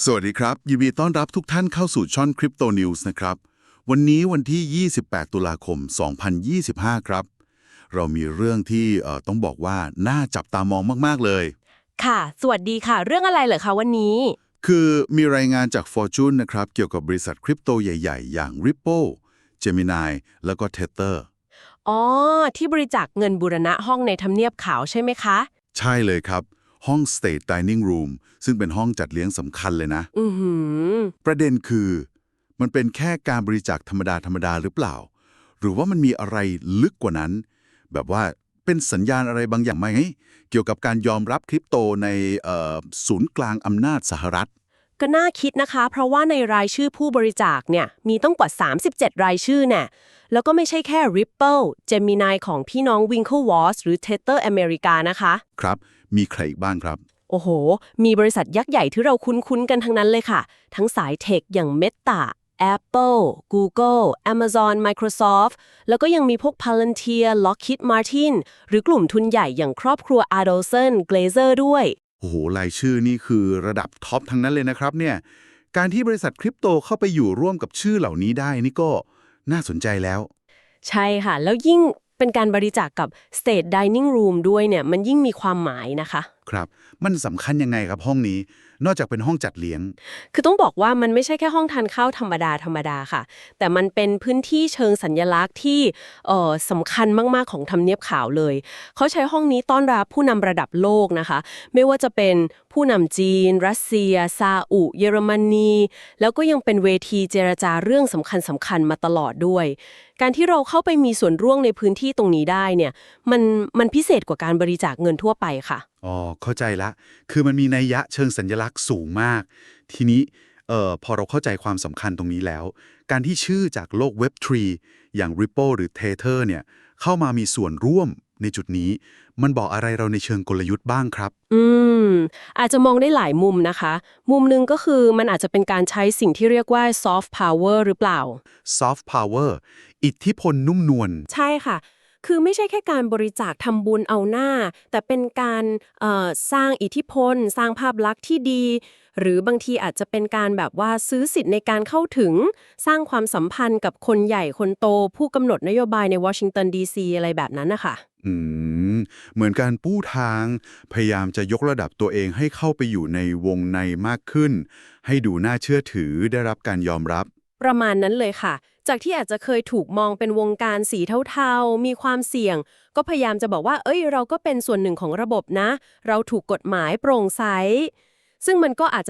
สวัสดีครับ ยินดีต้อนรับทุกท่านเข้าสู่ช่อง Crypto News นะครับ วันนี้วันที่ 28 ตุลาคม 2025 ครับ เรามีเรื่องที่เอ่อต้องบอกว่า น่าจับตามองมาก ๆ เลย ค่ะ สวัสดีค่ะ เรื่องอะไรเหรอคะวันนี้ คือมีรายงานจาก Fortune นะครับ เกี่ยวกับบริษัทคริปโตใหญ่ๆ อย่าง Ripple Gemini แล้วก็ Tether อ๋อ ที่บริจาคเงินบูรณะห้องในทำเนียบขาวใช่ไหมคะ ใช่เลยครับ ห้อง State Dining Room ซึ่งเป็นห้องจัดเลี้ยงสำคัญเลยนะอือหือประเด็นคือ มันเป็นแค่การบริจาคธรรมดาธรรมดาหรือเปล่า หรือว่ามันมีอะไรลึกกว่านั้น แบบว่าเป็นสัญญาณอะไรบางอย่างไหมเกี่ยวกับการยอมรับคริปโตในเอ่อศูนย์กลางอำนาจสหรัฐ ก็น่าคิดนะคะ เพราะว่าในรายชื่อผู้บริจาคเนี่ยมีต้องกว่า 37 รายชื่อแน่แล้วก็ไม่ใช่แค่ Ripple Gemini ของพี่น้อง Winklevoss หรือ Tether America นะคะ ครับ มีใครอีกบ้างครับ โอ้โห มีบริษัทยักษ์ใหญ่ที่เราคุ้นๆกันทั้งนั้นเลยค่ะ ทั้งสายเทคอย่าง Meta Apple Google Amazon Microsoft แล้วก็ยังมีพวก Palantir Lockheed Martin หรือกลุ่มทุนใหญ่อย่างครอบครัว Adelson Glazer ด้วย โอ้โหรายชื่อนี่คือระดับท็อปทั้งนั้นเลยนะครับเนี่ยการที่บริษัทคริปโตเข้าไปอยู่ร่วมกับชื่อเหล่านี้ได้นี่ก็น่าสนใจแล้ว ใช่ค่ะ แล้วยิ่งเป็นการบริจาคกับ State Dining Room ด้วยเนี่ย มันยิ่งมีความหมายนะคะ ครับ มันสำคัญยังไงครับห้องนี้ นอกจากเป็นห้องจัดเลี้ยง คือต้องบอกว่ามันไม่ใช่แค่ห้องทานข้าวธรรมดาธรรมดาค่ะ แต่มันเป็นพื้นที่เชิงสัญญลักษณ์ที่เอ่อสำคัญมาก ๆ ของทำเนียบขาวเลย เขาใช้ห้องนี้ต้อนรับผู้นำระดับโลกนะคะ ไม่ว่าจะเป็น ผู้นำจีน รัสเซีย ซาอุ เยอรมนี แล้วก็ยังเป็นเวทีเจรจาเรื่องสำคัญสำคัญๆมาตลอดด้วย การที่เราเข้าไปมีส่วนร่วมในพื้นที่ตรงนี้ได้เนี่ยมันมันพิเศษกว่าการบริจาคเงินทั่วไปค่ะอ๋อเข้าใจละ คือมันมีนัยยะเชิงสัญลักษณ์สูงมาก ทีนี้เอ่อพอเราเข้าใจความสำคัญตรงนี้แล้ว การที่ชื่อจากโลก Web3 อย่าง Ripple หรือ Tether เนี่ยเข้ามามีส่วนร่วมในจุดนี้มันบอกอะไรเราในเชิงกลยุทธ์บ้างครับ อืม อาจจะมองได้หลายมุมนะคะ มุมหนึ่งก็คือมันอาจจะเป็นการใช้สิ่งที่เรียกว่า soft power หรือเปล่า Soft Power อิทธิพลนุ่มนวล ใช่ค่ะ คือไม่ใช่แค่การบริจาคทำบุญเอาหน้า แต่เป็นการเอ่อสร้างอิทธิพล สร้างภาพลักษณ์ที่ดี หรือบางทีอาจจะเป็นการแบบว่าซื้อสิทธิ์ในการเข้าถึง สร้างความสัมพันธ์กับคนใหญ่คนโต ผู้กำหนดนโยบายในวอชิงตันดีซีอะไรแบบนั้นนะคะ อืม เหมือนการปู้ทาง พยายามจะยกระดับตัวเองให้เข้าไปอยู่ในวงในมากขึ้น ให้ดูน่าเชื่อถือได้รับการยอมรับ ประมาณนั้นเลยค่ะ จากที่อาจจะเคยถูกมองเป็นวงการสีเทาๆ มีความเสี่ยง ก็พยายามจะบอกว่า เอ้ย เราก็เป็นส่วนหนึ่งของระบบนะ เราถูกกฎหมายโปร่งใส ซึ่งมันก็อาจจะ